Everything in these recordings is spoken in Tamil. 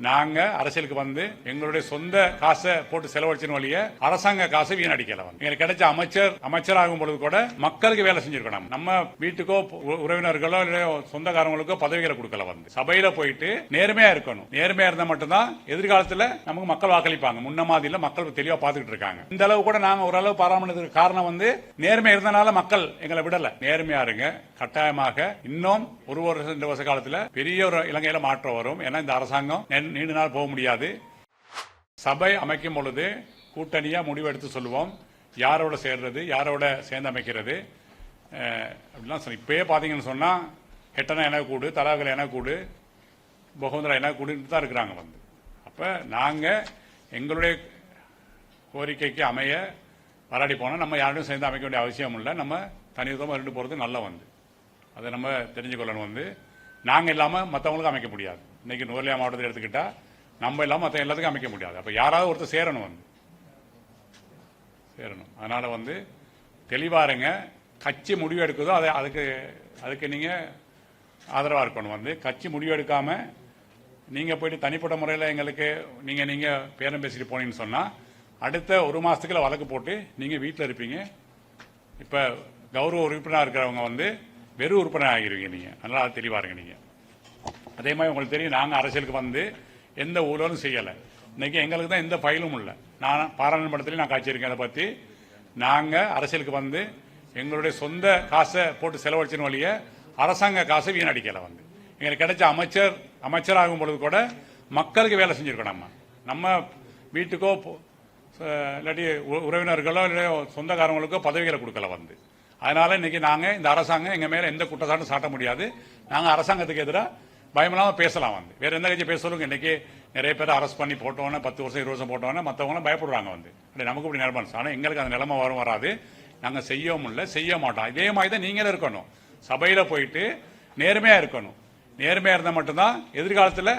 நாங்க அரசியலுக்கு வந்து எங்களுடைய சொந்த காசை போட்டு செலவழிச்சின வழிய அரசாங்க காசை வீணடிக்கல எங்களுக்கு கிடைச்ச அமைச்சர் அமைச்சராகும் பொழுது கூட மக்களுக்கு வேலை செஞ்சிருக்கணும் நம்ம. வீட்டுக்கோ உ- உறவினர்களோ இல்லை சொந்தக்காரங்களுக்கோ பதவிகளை கொடுக்கல வந்து. சபையில போயிட்டு நேர்மையா இருக்கணும். நேர்மையா இருந்தா மட்டும்தான் எதிர்காலத்துல நமக்கு மக்கள் வாக்களிப்பாங்க. முன்ன மாதிரில மக்கள் தெளிவா பாத்துக்கிட்டு இருக்காங்க. இந்த அளவு கூட நாங்க ஓரளவு பராமரிக்கிறதுக்கு காரணம் வந்து நேர்மை இருந்தனால மக்கள் எங்களை விடல. நேர்மையா இருங்க. கட்டாயமாக இன்னும் ஒரு வருஷம் ரெண்டு வருஷ காலத்துல பெரிய ஒரு இலங்கையில மாற்றம் வரும். ஏன்னா இந்த அரசாங்கம் நீண்ட நாள் போக முடியாது. சபை அமைக்கும் பொழுது கூட்டணியா முடிவெடுத்து சொல்லுவோம். யாரோட சேர்றது யாரோட சேர்ந்து அமைக்கிறது. அப்படிலாம் சொல்லி இப்பயே பாத்தீங்கன்னு சொன்னா ஹெட்டனா என கூடு தலாகல என கூடு பகவந்தரா என கூடுன்னு தான் இருக்கிறாங்க வந்து. அப்ப நாங்க எங்களுடைய கோரிக்கைக்கு அமைய வராடி போனால் நம்ம யாரும் சேர்ந்து அமைக்க வேண்டிய அவசியம் இல்லை. நம்ம தனித்துவமாக இருந்து போகிறது நல்ல வந்து. அதை நம்ம தெரிஞ்சுக்கொள்ளணும் வந்து. நாங்கள் இல்லாமல் மற்றவங்களுக்கு அமைக்க முடியாது. இன்னைக்கு நுவலியா மாவட்டத்தில் எடுத்துக்கிட்டா நம்ம இல்லாமல் மற்ற எல்லாத்துக்கும் அமைக்க முடியாது. அப்போ யாராவது ஒருத்தர் சேரணும் வந்து. சேரணும். அதனால் வந்து தெளிவாருங்க கட்சி முடிவு எடுக்குதோ அதை அதுக்கு அதுக்கு நீங்கள் ஆதரவாக இருக்கணும் வந்து. கட்சி முடிவு எடுக்காமல் நீங்கள் போயிட்டு தனிப்பட்ட முறையில் எங்களுக்கு நீங்கள் நீங்கள் பேரம் பேசிட்டு போனீங்கன்னு சொன்னால் அடுத்த ஒரு மாதத்துக்குள்ள வழக்கு போட்டு நீங்கள் வீட்டில் இருப்பீங்க. இப்போ கௌரவ உறுப்பினராக இருக்கிறவங்க வந்து வெறும் உறுப்பினர் ஆகிருவீங்க நீங்கள் அதனால் அது தெளிவாக இருங்க நீங்கள் அதே மாதிரி உங்களுக்கு தெரியும் நாங்கள் அரசியலுக்கு வந்து எந்த ஊழலும் செய்யலை. இன்னைக்கு எங்களுக்கு தான் எந்த ஃபைலும் இல்லை. நான் பாராளுமன்றத்திலையும் நான் காய்ச்சிருக்கேன் அதை பற்றி நாங்கள் அரசியலுக்கு வந்து எங்களுடைய சொந்த காசை போட்டு செலவழிச்சின வழிய அரசாங்க காசை வீணடிக்கலை வந்து. எங்களுக்கு கிடைச்ச அமைச்சர் அமைச்சராகும் பொழுது கூட மக்களுக்கு வேலை செஞ்சுருக்கோம் நம்ம. நம்ம வீட்டுக்கோ இல்லாட்டி உ- உறவினர்களோ இல்லை சொந்தக்காரங்களுக்கோ பதவிகளை கொடுக்கல வந்து. அதனால இன்னைக்கு நாங்கள் இந்த அரசாங்கம் எங்கள் மேலே எந்த குற்றச்சாட்டும் சாட்ட முடியாது. நாங்கள் அரசாங்கத்துக்கு எதிராக பயமில்லாமல் பேசலாம் வந்து. வேற எந்த கட்சி பேசுறவங்க இன்னைக்கு நிறைய பேர் அரெஸ்ட் பண்ணி போட்டோன்னே பத்து வருஷம் இருபது வருஷம் போட்டோன்னே மற்றவங்களும் பயப்படுறாங்க வந்து. அப்படி நமக்கு இப்படி நிலமை ஆனால் எங்களுக்கு அந்த நிலைமை வரும் வராது. நாங்கள் செய்யவும் இல்லை செய்ய மாட்டோம். இதே மாதிரி தான் நீங்களும் இருக்கணும். சபையில் போயிட்டு நேர்மையாக இருக்கணும். நேர்மையாக இருந்தால் மட்டும்தான் எதிர்காலத்தில்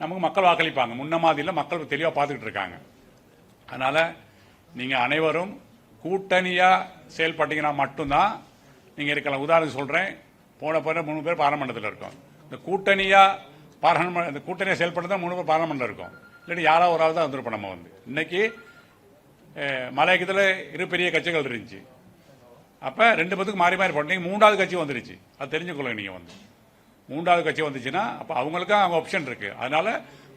நமக்கு மக்கள் வாக்களிப்பாங்க. முன்ன மாதிரியில் மக்கள் தெளிவாக பார்த்துக்கிட்டு இருக்காங்க. அதனால் நீங்கள் அனைவரும் கூட்டணியாக செயல்பட்டீங்கன்னா மட்டும்தான் நீங்கள் இருக்கலாம். உதாரணம் சொல்கிறேன் போன போகிற மூணு பேர் பாராளுமன்றத்தில் இருக்கோம். இந்த கூட்டணியா பாராளுமன்ற இந்த கூட்டணியை செயல்பட்டு மூணு பேர் பாராளுமன்றம் இருக்கும். இல்லாட்டி யாரோ ஒரு ஆள் தான் வந்திருப்போம் நம்ம வந்து. இன்னைக்கு அஹ், மலையகத்தில் இரு பெரிய கட்சிகள் இருந்துச்சு. அப்போ ரெண்டு பேத்துக்கு மாறி மாறி போட்டீங்க மூன்றாவது கட்சி வந்துருச்சு. அது தெரிஞ்சுக்கொள்ளுங்க நீங்கள் வந்து. மூன்றாவது கட்சி வந்துச்சுன்னா அப்போ அவங்களுக்கும் அவங்க ஆப்ஷன் இருக்கு. அதனால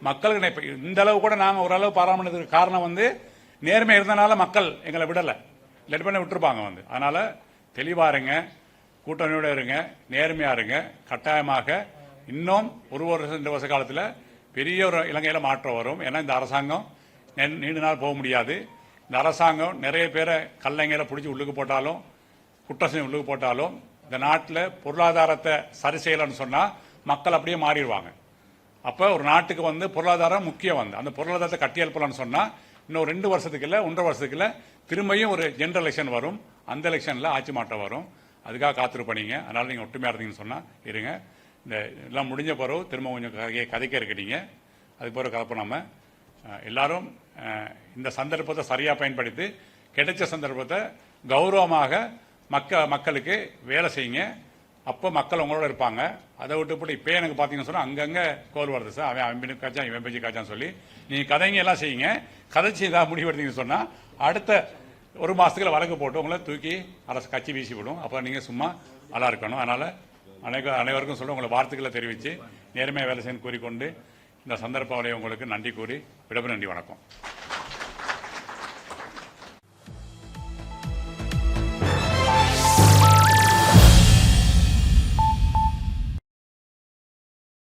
மக்களுக்கு இந்த அளவு கூட நாங்கள் ஓரளவு பாராமணத்துக்கு காரணம் வந்து நேர்மை இருந்தனால மக்கள் எங்களை விடலை. லெட் பண்ண விட்டுருப்பாங்க வந்து. அதனால தெளிவாக இருங்க கூட்டணியோட இருங்க நேர்மையாக இருங்க கட்டாயமாக இன்னும் ஒரு வருஷம் ரெண்டு வருஷ காலத்தில் பெரிய ஒரு இலங்கையில் மாற்றம் வரும். ஏன்னா இந்த அரசாங்கம் நீண்ட நாள் போக முடியாது. இந்த அரசாங்கம் நிறைய பேரை கல்லைங்களை பிடிச்சி உள்ளுக்கு போட்டாலும் குற்றம் செஞ்சு உள்ளுக்கு போட்டாலும் இந்த நாட்டில் பொருளாதாரத்தை சரி செய்யலைன்னு சொன்னால் மக்கள் அப்படியே மாறிடுவாங்க. அப்போ ஒரு நாட்டுக்கு வந்து பொருளாதாரம் முக்கியம் வந்து. அந்த பொருளாதாரத்தை கட்டி எழுப்பலாம்னு சொன்னால் இன்னும் ரெண்டு வருஷத்துக்கு ஒன்றரை வருஷத்துக்குள்ள திரும்பியும் ஒரு ஜென்ரல் எலெக்ஷன் வரும். அந்த எலெக்ஷனில் ஆட்சி மாற்றம் வரும். அதுக்காக காத்திருப்பீங்க அதனால் நீங்கள் ஒற்றுமையாக இருந்தீங்கன்னு சொன்னால் இருங்க. இந்த எல்லாம் முடிஞ்ச பிறகு திரும்ப கொஞ்சம் கதையை கதைக்க இருக்கிறீங்க அதுக்கு பிறகு கலப்ப எல்லாரும் இந்த சந்தர்ப்பத்தை சரியாக பயன்படுத்தி கிடைச்ச சந்தர்ப்பத்தை கௌரவமாக மக்க மக்களுக்கு வேலை செய்யுங்க. அப்போ மக்கள் உங்களோட இருப்பாங்க. அதை விட்டு போட்டு இப்போ எனக்கு பார்த்தீங்கன்னு சொன்னால் அங்கங்கே கோல் வருது சார். அவன் அவன் பின்னுக்கு காய்ச்சான் இவன் பேச்சு காய்ச்சான்னு சொல்லி. நீங்கள் கதைங்க எல்லாம் செய்யுங்க. கதைச்சு ஏதாவது முடிவெடுத்தீங்கன்னு சொன்னால் அடுத்த ஒரு மாதத்துக்குள்ள வழக்கு போட்டு உங்களை தூக்கி அரசு கட்சி வீசி விடும். அப்போ நீங்கள் சும்மா நல்லா இருக்கணும். அதனால் அனைவரும் அனைவருக்கும் சொல்ல உங்களை வாழ்த்துக்களை தெரிவித்து நேர்மையாக வேலை செய்யணும் கூறிக்கொண்டு இந்த சந்தர்ப்ப உங்களுக்கு நன்றி கூறி விடப்பு நன்றி வணக்கம்.